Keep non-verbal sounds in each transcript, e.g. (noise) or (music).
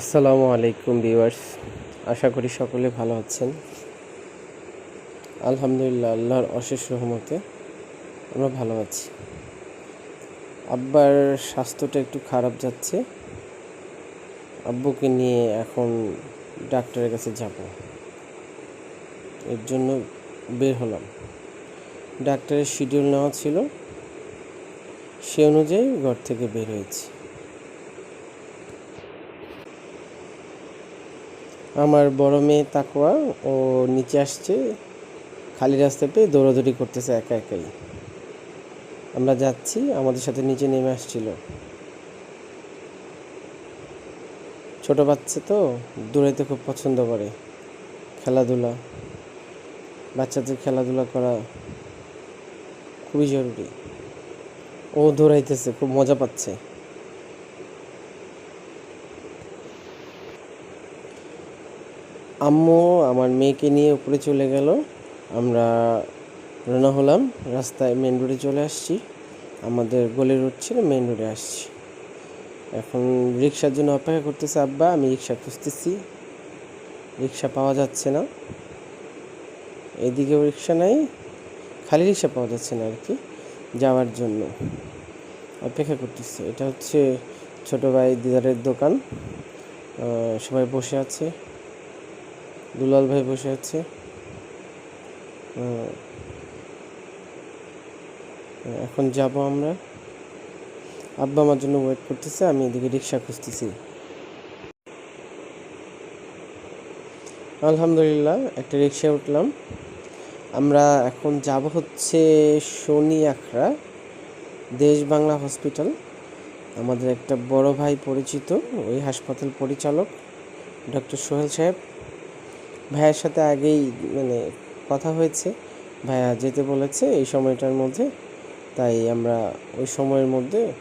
আসসালামু আলাইকুম ভিউয়ার্স, আশা করি সকলে ভালো আছেন। আলহামদুলিল্লাহ, আল্লাহর অশেষ রহমতে আমরা ভালো আছি। আব্বার স্বাস্থ্যটা একটু খারাপ যাচ্ছে। আব্বুকে নিয়ে এখন ডাক্তারের কাছে যাব। এর জন্য বের হলাম। ডাক্তারের শিডিউল নেওয়া ছিল, সে অনুযায়ী ঘর থেকে বের হয়েছি। আমার বড় মেয়ে তাকোয়া ও নিচে আসছে, খালি রাস্তা পেয়ে দৌড়াদৌড়ি করতেছে একা একাই। আমরা যাচ্ছি, আমাদের সাথে নিচে নেমে আসছিল। ছোট বাচ্চা তো, দৌড়াইতে খুব পছন্দ করে। খেলাধুলা, বাচ্চাদের খেলাধুলা করা খুবই জরুরি। ও দৌড়াইতেছে, খুব মজা পাচ্ছে। আম্মু আমার মেয়েকে নিয়ে উপরে চলে গেল। আমরা রওনা হলাম। রাস্তায় মেন রোডে চলে আসছি। আমাদের গলি রোড ছিল মেন রোডে আসছি। এখন রিক্সার জন্য অপেক্ষা করতেছে, আব্বা, আমি রিক্সা খুঁজতেছি। রিক্সা পাওয়া যাচ্ছে না। এদিকেও রিক্সা নাই। খালি রিক্সা পাওয়া যাচ্ছে না আর কি যাওয়ার জন্য। অপেক্ষা করতেছে। এটা হচ্ছে ছোটো ভাই দিদারের দোকান। সবাই বসে আছে। দুলাল ভাই বসে আছে। এখন যাব আমরা। আব্বা আমার জন্য ওয়েট করতেছে, আমি এদিকে রিক্সা খুঁজতেছি। আলহামদুলিল্লাহ, একটা রিক্সায় উঠলাম। আমরা এখন যাব হচ্ছে শনি আখড়া, দেশ বাংলা হসপিটাল। আমাদের একটা বড় ভাই পরিচিত, ওই হাসপাতাল পরিচালক, ডক্টর সোহেল সাহেব। ভাইয়ের সাথে আগেই মানে কথা হয়েছে। ভাইয়া যেতে বলেছে এই সময়টার মধ্যে, তাই আমরা ওই সময়ের মধ্যে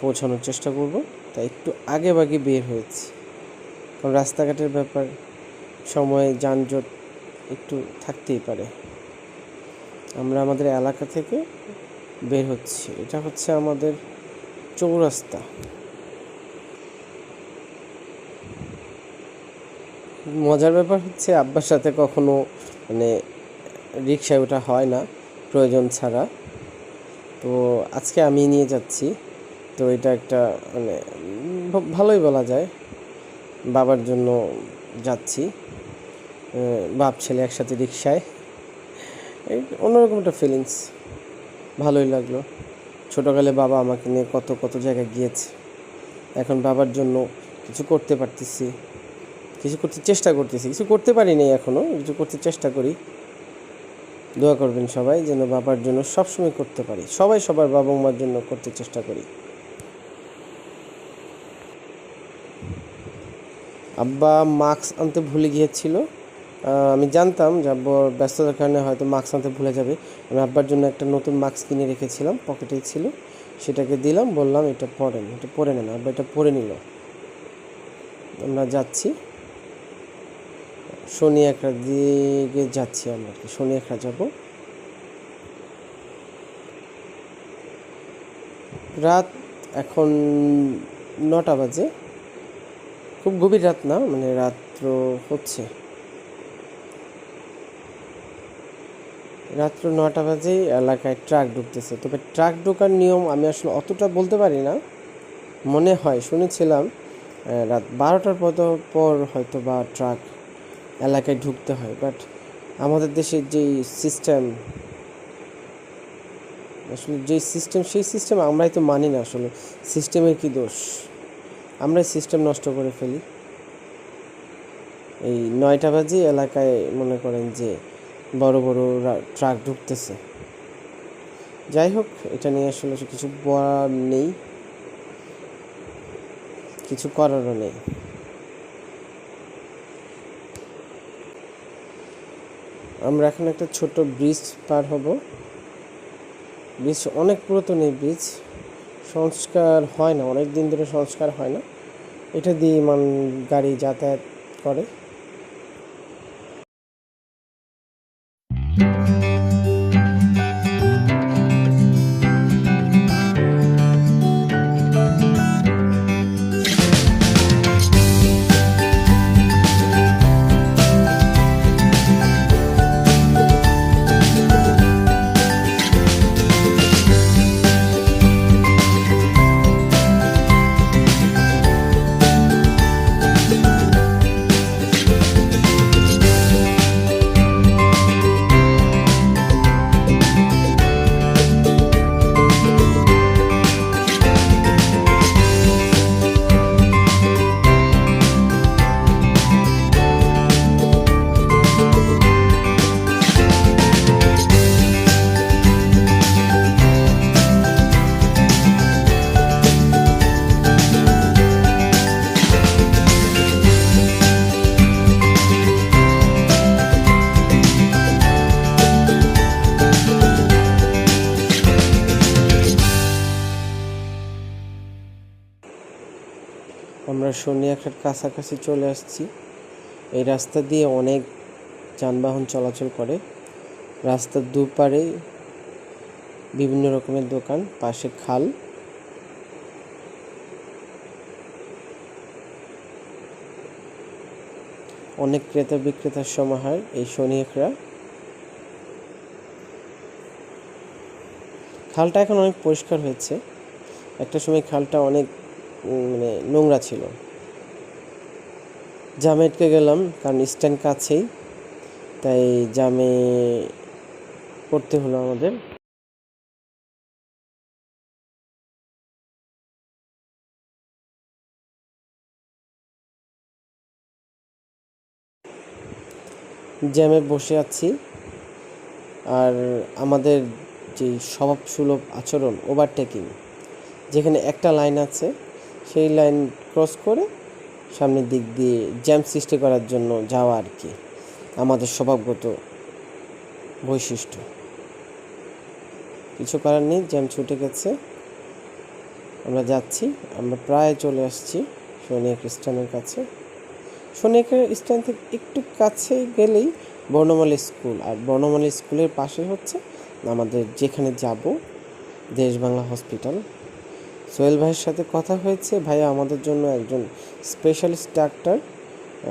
পৌঁছানোর চেষ্টা করব। তাই একটু আগে বাগে বের হয়েছি। কারণ রাস্তাঘাটের ব্যাপার, সময়, যানজট একটু থাকতেই পারে। আমরা আমাদের এলাকা থেকে বের হচ্ছি। এটা হচ্ছে আমাদের চৌরাস্তা। মজার ব্যাপার হচ্ছে আব্বার সাথে কখনো মানে রিক্সায় ওঠা হয় না, প্রয়োজন ছাড়া। তো আজকে আমি নিয়ে যাচ্ছি। তো এটা একটা মানে ভালোই বলা যায়। বাবার জন্য যাচ্ছি। বাপ, ছেলে একসাথে রিক্সায় এই অন্যরকম একটা ফিলিংস ভালোই লাগল। ছোটোকালে বাবা আমাকে নিয়ে কত কত জায়গায় গিয়েছে। এখন বাবার জন্য কিছু করতে পারতেছি। কিছু করতে চেষ্টা করতেছি। কিছু করতে পারিনি এখনও কিছু করতে চেষ্টা করি। দোয়া করবেন সবাই যেন বাবার জন্য সবসময় করতে পারি। সবাই সবার বাবা মার জন্য করতে চেষ্টা করি। আব্বা মাস্ক আনতে ভুলে গিয়েছিল। আমি জানতাম যে আব্বর ব্যস্ততার কারণে হয়তো মাস্ক আনতে ভুলে যাবে। আমি আব্বার জন্য একটা নতুন মাস্ক কিনে রেখেছিলাম, পকেটেই ছিল। সেটাকে দিলাম, বললাম এটা পরেন, এটা পরে নেন। আব্বা এটা পরে নিল। আমরা যাচ্ছি। শনি একটা দিকে যাচ্ছি আমরা কি শনি একটা যাব। রাত এখন নটা বাজে। খুব গভীর রাত না মানে রাত্র হচ্ছে। রাত্র নটা বাজেই এলাকায় ট্রাক ঢুকতেছে। তবে ট্রাক ঢোকার নিয়ম আমি আসলে অতটা বলতে পারি না। মনে হয়, শুনেছিলাম রাত বারোটার পর পর হয়তো বা ট্রাক এলাকায় ঢুকতে হয়। বাট আমাদের দেশের যেই সিস্টেম আসলে যেই সিস্টেম সেই সিস্টেম আমরাই তো মানি না আসলে। সিস্টেমের কি দোষ? আমরাই সিস্টেম নষ্ট করে ফেলি। এই নয়টা বাজে এলাকায় মনে করেন যে বড় বড় ট্রাক ঢুকতেছে। যাই হোক, এটা নিয়ে আসলে কিছু বলার নেই। কিছু করারও নেই। আমরা এখন একটা ছোট ব্রিজ পার হব। ব্রিজ অনেক পুরাতন এই ব্রিজ সংস্কার হয় না, অনেক দিন ধরে সংস্কার হয় না। এটা দিয়ে মান গাড়ি যাতায়াত করে। সন্নিয়াখার কাছাকাছি চলে আসছি। এই রাস্তা দিয়ে অনেক যানবাহন চলাচল করে। রাস্তার দুপারে বিভিন্ন রকমের দোকান, পাশে খাল। অনেক ক্রেতা বিক্রেতার সমাহার, এই শনিকরা খালটা এখন অনেক পরিষ্কার হয়েছে। একটা সময় খালটা অনেক মানে নোংরা ছিল। জামে আটকে গেলাম, কারণ স্ট্যান্ড কাছেই। তাই জামে পড়তে হলো আমাদের। জ্যামে বসে আছি। আর আমাদের যে স্বভাব সুলভ আচরণ ওভারটেকিং যেখানে একটা লাইন আছে, সেই লাইন ক্রস করে সামনের দিক দিয়ে জ্যাম সৃষ্টি করার জন্য যাওয়া আর কি। আমাদের স্বভাবগত বৈশিষ্ট্য। কিছু করার নেই, জ্যাম ছুটে গেছে। আমরা যাচ্ছি, আমরা প্রায় চলে আসছি সোনিয়া খ্রিস্টানের কাছে। সোনিয়াকের স্ট্যান্ড থেকে একটু কাছে গেলেই বর্ণমালী স্কুল, আর বর্ণমালী স্কুলের পাশে হচ্ছে আমাদের যেখানে যাব, দেশ বাংলা হসপিটাল। সোহেল ভাইয়ের সাথে কথা হয়েছে। ভাইয়া আমাদের জন্য একজন স্পেশালিস্ট ডাক্তার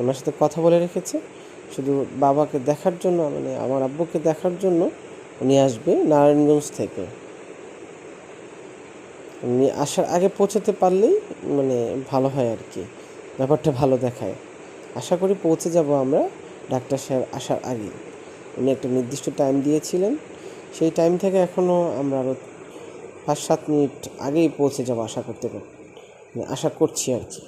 ওনার সাথে কথা বলে রেখেছে। শুধু বাবাকে দেখার জন্য মানে আমার আব্বুকে দেখার জন্য উনি আসবে নারায়ণগঞ্জ থেকে। উনি আসার আগে পৌঁছাতে পারলেই মানে ভালো হয় আর কি, ব্যাপারটা ভালো দেখায়। আশা করি পৌঁছে যাব আমরা ডাক্তার সাহেব আসার আগে উনি একটা নির্দিষ্ট টাইম দিয়েছিলেন। সেই টাইম থেকে এখনও আমরা আরও পাঁচ সাত মিনিট আগেই পৌঁছে যাব আশা করতে। আশা করছি আর কি।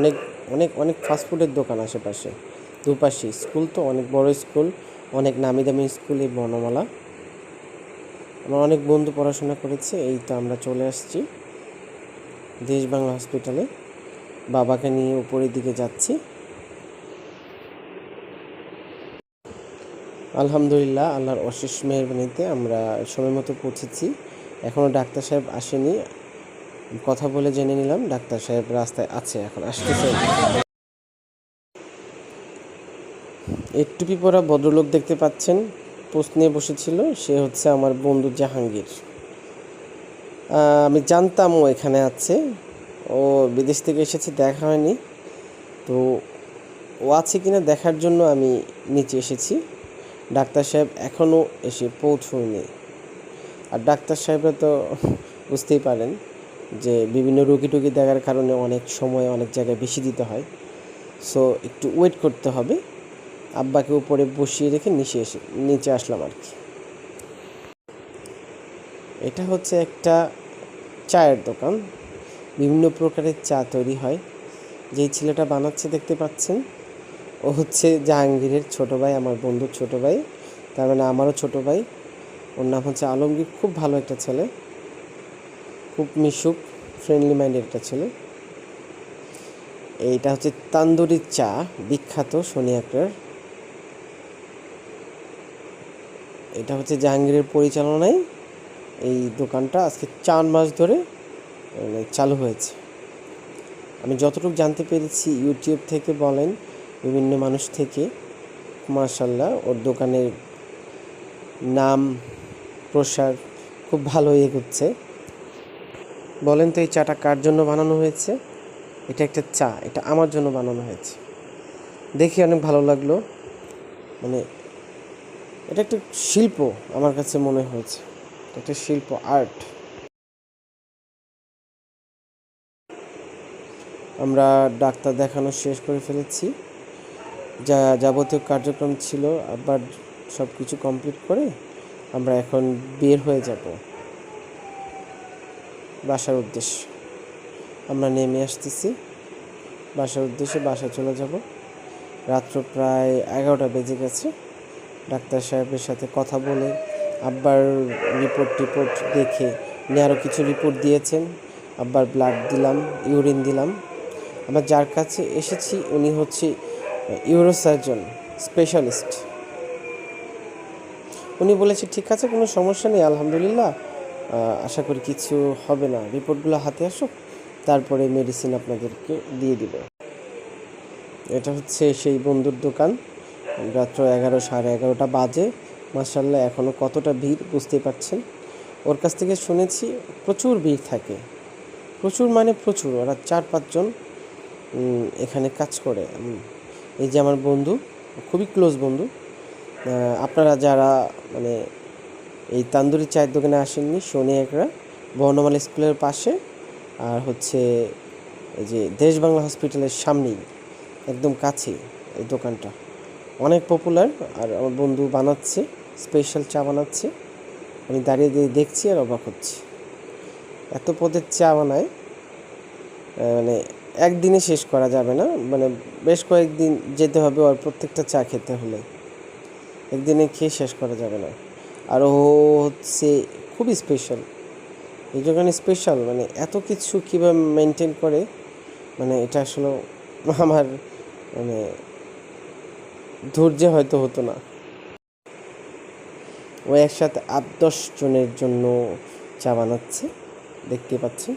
অনেক অনেক অনেক ফাস্টফুডের দোকান আশেপাশে। দুপাশে স্কুল তো, অনেক বড় স্কুল অনেক নামি দামি স্কুল এই বর্ণমালা আমার অনেক বন্ধু পড়াশোনা করেছে, এই তো আমরা চলে আসছি দেশ বাংলা হসপিটালে বাবাকে নিয়ে উপরের দিকে যাচ্ছি। আলহামদুলিল্লাহ, আল্লাহর অশেষ মেহরবানিতে আমরা সময় মতো পৌঁছেছি। এখনও ডাক্তার সাহেব আসেনি। কথা বলে জেনে নিলাম, ডাক্তার সাহেব রাস্তায় আছে এখন, আসতেছে। টুপি পরা ভদ্রলোক দেখতে পাচ্ছেন, পোস্ট নিয়ে বসেছিল, সে হচ্ছে আমার বন্ধু জাহাঙ্গীর। আমি জানতাম ও এখানে আছে, ও বিদেশ থেকে এসেছে, দেখা হয়নি। তো ও আছে কিনা দেখার জন্য আমি নিচে এসেছি। ডাক্তার সাহেব এখনও এসে পৌঁছয়নি। আর ডাক্তার সাহেবরা তো বুঝতেই পারেন যে বিভিন্ন রুগী টুগি দেখার কারণে অনেক সময় অনেক জায়গায় বেশি দিতে হয়। সো একটু ওয়েট করতে হবে। আব্বাকে উপরে বসিয়ে রেখে নিচে এসে, নিচে আসলাম আর কি। এটা হচ্ছে একটা চায়ের দোকান। বিভিন্ন প্রকারের চা তৈরি হয়। যেই ছেলেটা বানাচ্ছে দেখতে পাচ্ছেন, ও হচ্ছে জাহাঙ্গীরের ছোট ভাই, আমার বন্ধুর ছোটো ভাই। তার মানে আমারও ছোটো ভাই। ওর নাম হচ্ছে আলমগীর, খুব ভালো একটা ছেলে। খুব মিশুক ফ্রেন্ডলি মাইন্ডের একটা ছেলে। এইটা হচ্ছে তান্দুরি চা, বিখ্যাত সোনিয়াকড়ার এটা হচ্ছে জাহাঙ্গীরের পরিচালনায় এই দোকানটা আজকে চার মাস ধরে মানে চালু হয়েছে। আমি যতটুকু জানতে পেরেছি ইউটিউব থেকে বলেন, বিভিন্ন মানুষ থেকে মার্শাল্লাহ ওর দোকানের নাম, প্রসার খুব ভালো এগোচ্ছে। বলেন তো এই চাটা কার জন্য বানানো হয়েছে? এটা একটা চা, এটা আমার জন্য বানানো হয়েছে। দেখে অনেক ভালো লাগল। মানে এটা একটা শিল্প আমার কাছে মনে হয়েছে। একটা শিল্প, আর্ট। আমরা ডাক্তার দেখানো শেষ করে ফেলেছি। যা যাবতীয় কার্যক্রম ছিল, আবার সব কিছু কমপ্লিট করে আমরা এখন বের হয়ে যাব। বাসার উদ্দেশ্য। আমরা নেমে আসতেছি। বাসার উদ্দেশ্যে বাসায় চলে যাব। রাত্র প্রায় এগারোটা বেজে গেছে। ডাক্তার সাহেবের সাথে কথা বলে আব্বার রিপোর্ট টিপোর্ট দেখে উনি আরও কিছু রিপোর্ট দিয়েছেন। আব্বার ব্লাড দিলাম, ইউরিন দিলাম। আবার যার কাছে এসেছি উনি হচ্ছে ইউরোসার্জন স্পেশালিস্ট। উনি বলেছে, ঠিক আছে, কোনো সমস্যা নেই, আলহামদুলিল্লাহ। আশা করি কিছু হবে না। রিপোর্টগুলো হাতে আসুক, তারপরে মেডিসিন আপনাদেরকে দিয়ে দিব। এটা হচ্ছে সেই বন্ধুর দোকান। রাত্র এগারো, সাড়ে এগারোটা বাজে। মার্শাল্লাহ এখনও কতটা ভিড় বুঝতে পারছেন। ওর কাছ থেকে শুনেছি, প্রচুর ভিড় থাকে। প্রচুর মানে প্রচুর, ওরা চার পাঁচজন এখানে কাজ করে। এই যে আমার বন্ধু, খুবই ক্লোজ বন্ধু। আপনারা যারা মানে এই তান্দুরি চায়ের দোকানে আসেননি শনি একরা। বর্ণমালা স্কুলের পাশে, আর হচ্ছে এই যে দেশ বাংলা হসপিটালের সামনেই, একদম কাছেই এই দোকানটা। অনেক পপুলার, আর আমার বন্ধু বানাচ্ছে স্পেশাল চা বানাচ্ছে। আমি দাঁড়িয়ে দিয়ে দেখছি আর অবাক হচ্ছি। এত পদের চা বানায় মানে একদিনে শেষ করা যাবে না মানে বেশ কয়েকদিন যেতে হবে আর প্রত্যেকটা চা খেতে হলে। একদিনে খেয়ে শেষ করা যাবে না। আর ও হচ্ছে খুবই স্পেশাল এই দোকানে স্পেশাল মানে এত কিছু কীভাবে মেনটেন করে মানে এটা আসলে আমার মানে ধৈর্য হয়তো হতো না। ও একসাথে আট দশ জনের জন্য চা বানাচ্ছে, দেখতে পাচ্ছি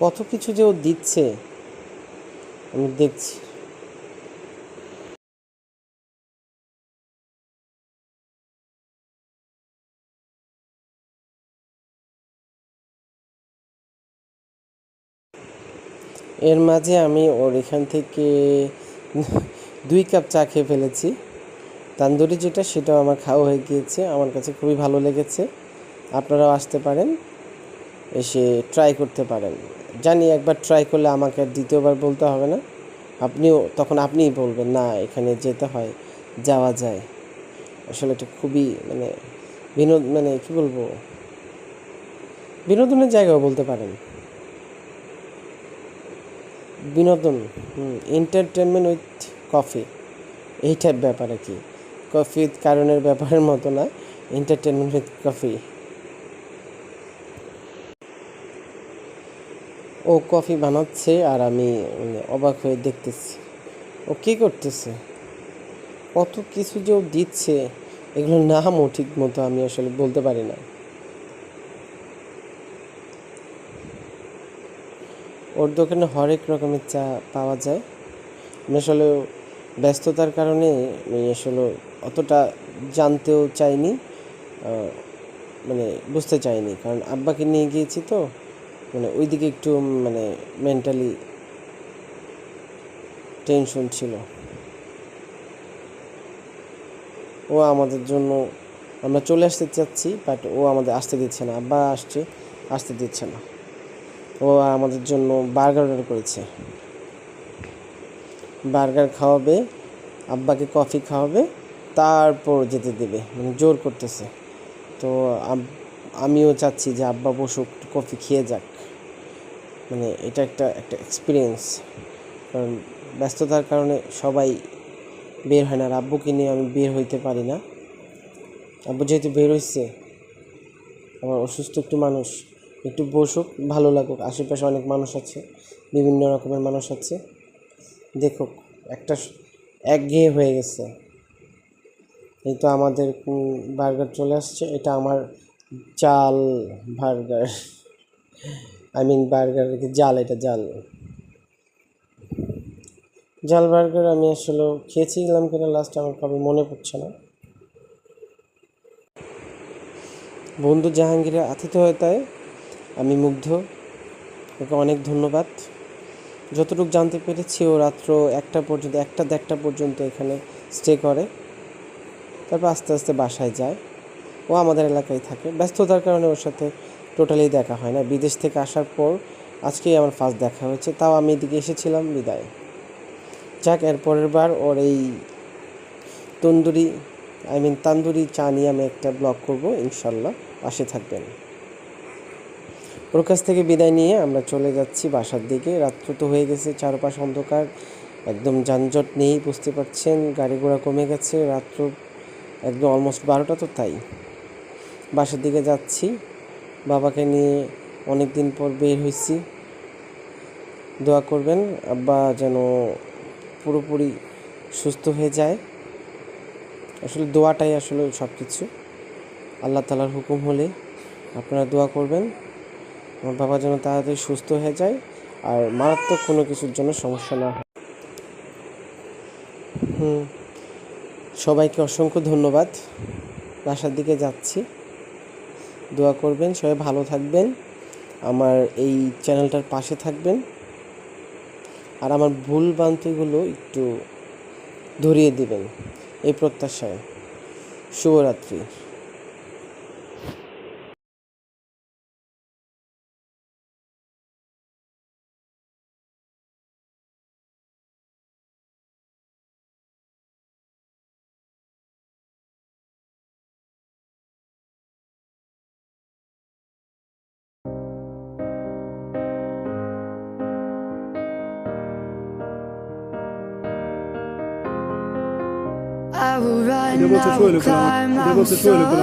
কত কিছু যে ও দিচ্ছে, আমি দেখছি। এর মাঝে আমি ওর এখান থেকে দুই কাপ চা খেয়ে ফেলেছি। তান্দুরি যেটা, সেটাও আমার খাওয়া হয়ে গিয়েছে। আমার কাছে খুবই ভালো লেগেছে। আপনারাও আসতে পারেন, এসে ট্রাই করতে পারেন। জানি একবার ট্রাই করলে আমাকে আর দ্বিতীয়বার বলতে হবে না। আপনিও, তখন আপনিই বলবেন, না, এখানে যেতে হয়, যাওয়া যায়। আসলে এটা খুবই মানে বিনোদ মানে কী বলব? বিনোদনের জায়গাও বলতে পারেন। বিনোদন এন্টারটেনমেন্ট উইথ কফি এই টাইপ ব্যাপার আর কি। কফি উইথ কারণের ব্যাপারের মতো না এন্টারটেনমেন্ট উইথ কফি ও কফি বানাচ্ছে আর আমি মানে অবাক হয়ে দেখতেছি। ও কী করতেছে? কত কিছু যে ও দিচ্ছে, এগুলোর নামও ঠিক মতো আমি আসলে বলতে পারি না। ওর দোকানে হরেক রকমের চা পাওয়া যায়। আমি আসলে ব্যস্ততার কারণে আমি আসলে অতটা জানতেও চাইনি মানে বুঝতে চাইনি। কারণ আব্বাকে নিয়ে গিয়েছি তো মানে ওইদিকে একটু মানে মেন্টালি টেনশন ছিল। ও আমাদের জন্য, আমরা চলে আসতে চাচ্ছি বাট ও আমাদের আসতে দিচ্ছে না, আব্বা আসছে, আসতে দিচ্ছে না। ও আমাদের জন্য বার্গার অর্ডার করেছে। বার্গার খাওয়াবে, আব্বাকে কফি খাওয়াবে, তারপর যেতে দেবে মানে জোর করতেছে। তো আমিও চাচ্ছি যে আব্বা বসুক, একটু কফি খেয়ে যাক। মানে এটা একটা একটা এক্সপিরিয়েন্স কারণ ব্যস্ততার কারণে সবাই বের হয় না। আর আব্বুকে নিয়ে আমি বের হইতে পারি না। আব্বু যেহেতু বের হইছে আমার অসুস্থ একটু মানুষ একটু বসুক, ভালো লাগুক। আশেপাশে অনেক মানুষ আছে, বিভিন্ন রকমের মানুষ আছে। দেখুক, একটা একঘেয়ে হয়ে গেছে। এই তো আমাদের বার্গার চলে আসছে। এটা আমার জাল বার্গার। (laughs) আই মিন বার্গার জাল এটা জাল। জাল বার্গার আমি আসলে খেয়েছিলাম কিনা লাস্ট আমার কবে মনে পড়ছে না। বন্ধু জাহাঙ্গীরের আতিথেয়তায় আমি মুগ্ধ। ওকে অনেক ধন্যবাদ। যতটুকু জানতে পেরেছি, ও রাত্র একটা পর্যন্ত, একটা দেড়টা পর্যন্ত এখানে স্টে করে। তারপর আস্তে আস্তে বাসায় যায়। ও আমাদের এলাকায় থাকে। ব্যস্ততার কারণে ওর সাথে টোটালি দেখা হয় না। বিদেশ থেকে আসার পর আজকেই আমার ফার্স্ট দেখা হয়েছে। তাও আমি এদিকে এসেছিলাম, বিদায়। যাক, এর পরের বার ওর এই তন্দুরি আই মিন তান্দুরি চা নিয়ে আমি একটা ব্লগ করব, ইনশাল্লাহ। পাশে থাকবেন। ওর কাছ থেকে বিদায় নিয়ে আমরা চলে যাচ্ছি বাসার দিকে। রাত্র তো হয়ে গেছে, চারপাশ অন্ধকার, একদম যানজট নেই, বুঝতে পারছেন, গাড়ি ঘোড়া কমে গেছে, রাত্র একদম অলমোস্ট বারোটা তো তাই। বাসার দিকে যাচ্ছি, বাবাকে নিয়ে অনেক দিন পর বের হয়েছি। দোয়া করবেন, আব্বা যেন পুরোপুরি সুস্থ হয়ে যায়। আসলে দোয়াটাই আসলে সব কিছু আল্লাহ তালার হুকুম হলে আপনারা দোয়া করবেন। আমার বাবা যেন তাড়াতাড়ি সুস্থ হয়ে যায় আর মারাত্মক কোনো কিছুর জন্য সমস্যা না হয়। হুম, সবাইকে অসংখ্য ধন্যবাদ। বাসার দিকে যাচ্ছি। দোয়া করবেন, সবাই ভালো থাকবেন। আমার এই চ্যানেলটার পাশে থাকবেন। আর আমার ভুল ভ্রান্তিগুলো একটু ধরিয়ে দেবেন এই প্রত্যাশায়। শুভরাত্রি। Roboter şöyle bırak. Roboter şöyle bırak.